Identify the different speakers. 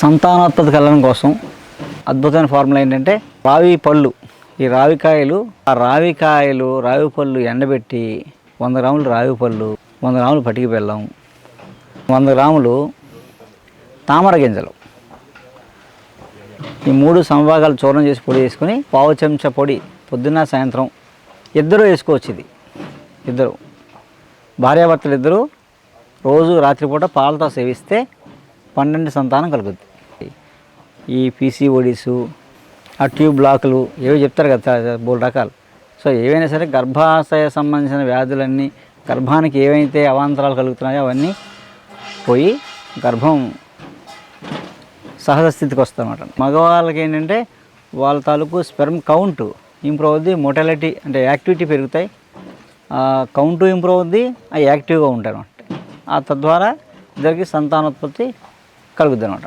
Speaker 1: సంతానోత్పత్తి కలగడం కోసం అద్భుతమైన ఫార్ములా ఏంటంటే రావి పళ్ళు. ఈ రావికాయలు ఆ రావికాయలు రావి పళ్ళు ఎండబెట్టి వంద గ్రాములు రావి పళ్ళు వంద గ్రాములు పటికి బెల్లం వంద గ్రాములు తామర గింజలు. ఈ మూడు సమభాగాలు చూర్ణం చేసి పొడి వేసుకొని పావు చెంచా పొడి పొద్దున్న సాయంత్రం ఇద్దరు వేసుకోవచ్చు ఇది. ఇద్దరు. భార్యాభర్తలు ఇద్దరు రోజు రాత్రిపూట పాలతో సేవిస్తే పన్నెండు సంతానం కలుగుద్ది. ఈ పీసీఓడిసు ఆ ట్యూబ్ బ్లాకులు ఏవో చెప్తారు కదా మూడు రకాలు. సో ఏవైనా సరే గర్భాశయ సంబంధించిన వ్యాధులన్నీ గర్భానికి ఏవైతే అవాంతరాలు కలుగుతున్నాయో అవన్నీ పోయి గర్భం సహజ స్థితికి వస్తుందన్నమాట మగవాళ్ళకి ఏంటంటే వాళ్ళ తాలూకు స్పెర్మ్ కౌంట్ ఇంప్రూవ్ అవుద్ది మోటాలిటీ అంటే యాక్టివిటీ పెరుగుతాయి. కౌంటు ఇంప్రూవ్ అవుద్ది ఆ యాక్టివ్గా ఉంటాయి అనమాట ఆ తద్వారా ఇద్దరికి సంతానోత్పత్తి కలుగుద్ది అనమాట